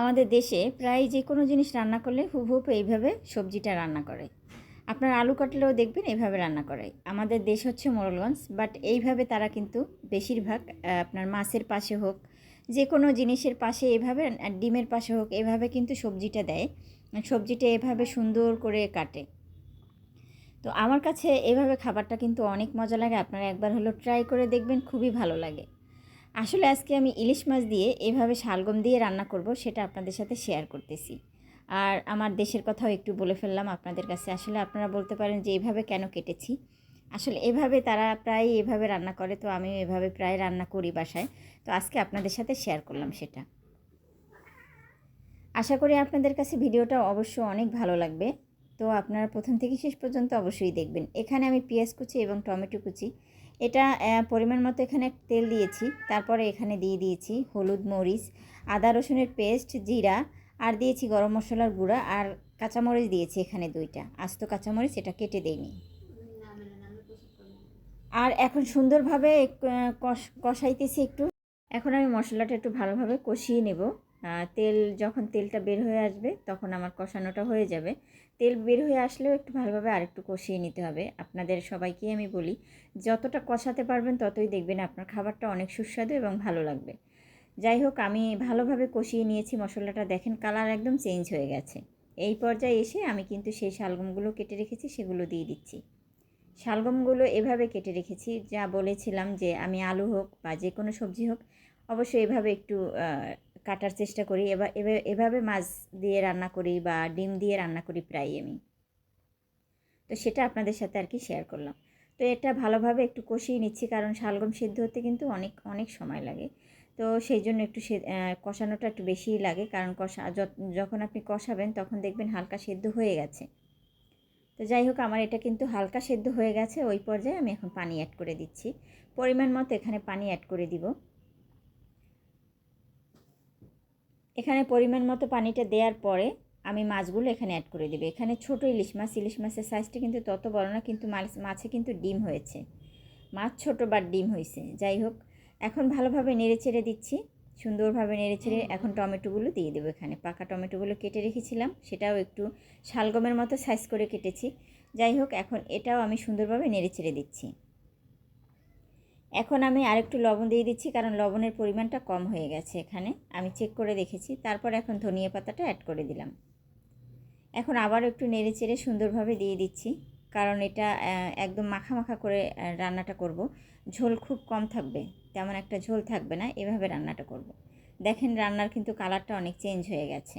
আমাদের দেশে প্রায় যে কোনো জিনিস রান্না করলে হুবহুব এইভাবে সবজিটা রান্না করে। আপনার আলু কাটলেও দেখবেন এইভাবে রান্না করে। আমাদের দেশ হচ্ছে মোরলগঞ্জ বাট এইভাবে তারা কিন্তু বেশিরভাগ আপনার মাছের পাশে হোক, যে কোনো জিনিসের পাশে এভাবে ডিমের পাশে হোক এভাবে কিন্তু সবজিটা দেয়। সবজিটা এভাবে সুন্দর করে কাটে। তো আমার কাছে এভাবে খাবারটা কিন্তু অনেক মজা লাগে। আপনারা একবার হলো ট্রাই করে দেখবেন, খুবই ভালো লাগে। আসলে আজকে আমি ইলিশ মাছ দিয়ে এভাবে শালগম দিয়ে রান্না করব, সেটা আপনাদের সাথে শেয়ার করতেছি। আর আমার দেশের কথাও একটু বলে ফেললাম আপনাদের কাছে। আসলে আপনারা বলতে পারেন যে, এভাবে কেন কেটেছি? আসলে এভাবে তারা প্রায় এভাবে রান্না করে, তো আমি এভাবে প্রায় রান্না করি বাসায়। তো আজকে আপনাদের সাথে শেয়ার করলাম সেটা। আশা করি আপনাদের কাছে ভিডিওটা অবশ্য অনেক ভালো লাগবে। তো আপনারা প্রথম থেকে শেষ পর্যন্ত অবশ্যই দেখবেন। এখানে আমি পেঁয়াজ কুচি এবং টমেটো কুচি এটা পরিমাণ মতো এখানে তেল দিয়েছি। তারপরে এখানে দিয়ে দিয়েছি হলুদ মরিচ, আদা রসুনের পেস্ট, জিরা, আর দিয়েছি গরম মশলার গুঁড়া, আর কাঁচামরিচ দিয়েছি এখানে দুইটা। আস্ত কাঁচামরিচ এটা কেটে দেইনি। আর এখন সুন্দরভাবে কষ- কষাইতেছি একটু। এখন আমি মশলাটা একটু ভালোভাবে কষিয়ে নেব। তেল যখন তেলটা বের হয়ে আসবে তখন আমার কষানোটা হয়ে যাবে। তেল বের হয়ে আসলেও একটু ভালোভাবে আরেকটু কষিয়ে নিতে হবে। আপনাদের সবাইকেই আমি বলি, যতটা কষাতে পারবেন ততই দেখবেন আপনার খাবারটা অনেক সুস্বাদু এবং ভালো লাগবে। যাই হোক, আমি ভালোভাবে কষিয়ে নিয়েছি মশলাটা। দেখেন কালার একদম চেঞ্জ হয়ে গেছে। এই পর্যায়ে এসে আমি কিন্তু সেই শালগমগুলো কেটে রেখেছি, সেগুলো দিয়ে দিচ্ছি। শালগমগুলো এভাবে কেটে রেখেছি। যা বলেছিলাম যে আমি আলু হোক বা যে কোনো সবজি হোক, অবশ্যই এভাবে একটু কাটার চেষ্টা করি। এবার এভাবে- মাছ দিয়ে রান্না করি বা ডিম দিয়ে রান্না করি প্রায় আমি। তো সেটা আপনাদের সাথে আর কি শেয়ার করলাম। তো এটা ভালোভাবে একটু কষিয়ে নিচ্ছি কারণ শালগম সিদ্ধ হতে কিন্তু অনেক অনেক সময় লাগে। তো সেই জন্য একটু কষানোটা একটু বেশিই লাগে কারণ কষা যখন আপনি কষাবেন তখন দেখবেন হালকা সেদ্ধ হয়ে গেছে। তো যাই হোক, আমার এটা কিন্তু হালকা সেদ্ধ হয়ে গেছে। ওই পর্যায়ে আমি এখন পানি অ্যাড করে দিচ্ছি। পরিমাণ মতো এখানে পানি অ্যাড করে দিব। এখানে পরিমাণ মতো পানিটা দেওয়ার পরে আমি মাছগুলো এখানে অ্যাড করে দেবো। এখানে ছোট ইলিশ মাছ, ইলিশ মাছের সাইজটা কিন্তু তত বড় না, কিন্তু মাছ, মাছে কিন্তু ডিম হয়েছে। মাছ ছোট বা ডিম হয়েছে যাই হোক, এখন ভালোভাবে নেড়ে চেড়ে দিচ্ছি। সুন্দরভাবে নেড়ে চেড়ে এখন টমেটোগুলো দিয়ে দেবো এখানে। পাকা টমেটোগুলো কেটে রেখেছিলাম, সেটাও একটু শালগমের মতো সাইজ করে কেটেছি। যাই হোক, এখন এটাও আমি সুন্দরভাবে নেড়ে চেড়ে দিচ্ছি। এখন আমি আরেকটু লবণ দিয়ে দিচ্ছি, কারণ লবণের পরিমাণটা কম হয়ে গেছে এখানে। আমি চেক করে দেখেছি, তারপর এখন ধনিয়া পাতাটা অ্যাড করে দিলাম। এখন আবার একটু নেড়ে চেড়ে সুন্দরভাবে দিয়ে দিচ্ছি, কারণ এটা একদম মাখা মাখা করে রান্নাটা করব। ঝোল খুব কম থাকবে, তেমন একটা ঝোল থাকবে না, এভাবে রান্নাটা করব। দেখেন রান্নার কিন্তু কালারটা অনেক চেঞ্জ হয়ে গেছে।